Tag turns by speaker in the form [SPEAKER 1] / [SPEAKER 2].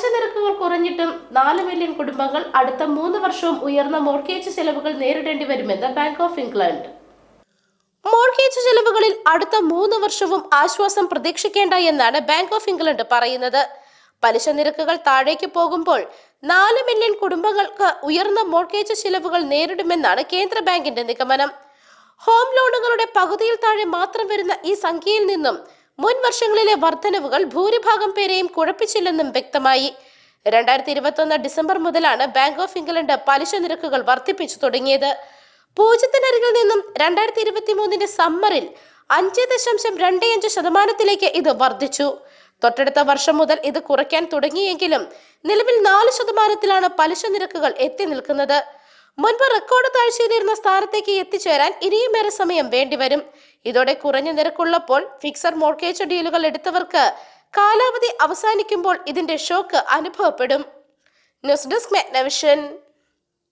[SPEAKER 1] പലിശ നിരക്കുകൾ കുറഞ്ഞിട്ടും നാല് മില്യൺ കുടുംബങ്ങൾ അടുത്ത മൂന്ന് വർഷവും ഉയർന്ന മോർഗേജ് ചെലവുകൾ നേരിടേണ്ടി വരുമെന്ന് ബാങ്ക് ഓഫ് ഇംഗ്ലണ്ട് മോർഗേജ് ചെലവുകളിൽ അടുത്ത മൂന്ന് വർഷവും ആശ്വാസം പ്രതീക്ഷിക്കേണ്ട എന്നാണ് ബാങ്ക് ഓഫ് ഇംഗ്ലണ്ട് പറയുന്നത്. പലിശ നിരക്കുകൾ താഴേക്ക് പോകുമ്പോൾ നാല് മില്യൺ കുടുംബങ്ങൾക്ക് ഉയർന്ന മോർഗേജ് ചെലവുകൾ നേരിടുമെന്നാണ് കേന്ദ്ര ബാങ്കിന്റെ നിഗമനം. ഹോം ലോണുകളുടെ പകുതിയിൽ താഴെ മാത്രം വരുന്ന ഈ സംഖ്യയിൽ നിന്നും മുൻ വർഷങ്ങളിലെ വർധനവുകൾ ഭൂരിഭാഗം പേരെയും കുഴപ്പിച്ചില്ലെന്നും വ്യക്തമായി. രണ്ടായിരത്തി ഇരുപത്തൊന്ന് ഡിസംബർ മുതലാണ് ബാങ്ക് ഓഫ് ഇംഗ്ലണ്ട് പലിശ നിരക്കുകൾ വർദ്ധിപ്പിച്ചു തുടങ്ങിയത്. പൂജ്യത്തിനരികിൽ നിന്നും രണ്ടായിരത്തി ഇരുപത്തി മൂന്നിന്റെ സമ്മറിൽ അഞ്ച് ദശാംശം രണ്ട് അഞ്ച് ശതമാനത്തിലേക്ക് ഇത് വർദ്ധിച്ചു. തൊട്ടടുത്ത വർഷം മുതൽ ഇത് കുറയ്ക്കാൻ തുടങ്ങിയെങ്കിലും നിലവിൽ നാല് ശതമാനത്തിലാണ് പലിശ നിരക്കുകൾ എത്തി നിൽക്കുന്നത്. മുൻപ് റെക്കോർഡ് താഴ്ചയിലിരുന്ന സ്ഥാനത്തേക്ക് എത്തിച്ചേരാൻ ഇനിയും ഇനിയുമേറെ സമയം വേണ്ടിവരും ഇതോടെ കുറഞ്ഞ നിരക്കുള്ളപ്പോൾ ഫിക്സർ മോർഗേജ് ഡീലുകൾ എടുത്തവർക്ക് കാലാവധി അവസാനിക്കുമ്പോൾ ഇതിന്റെ ഷോക്ക് അനുഭവപ്പെടും. News desk മെഗ്നവിഷൻ.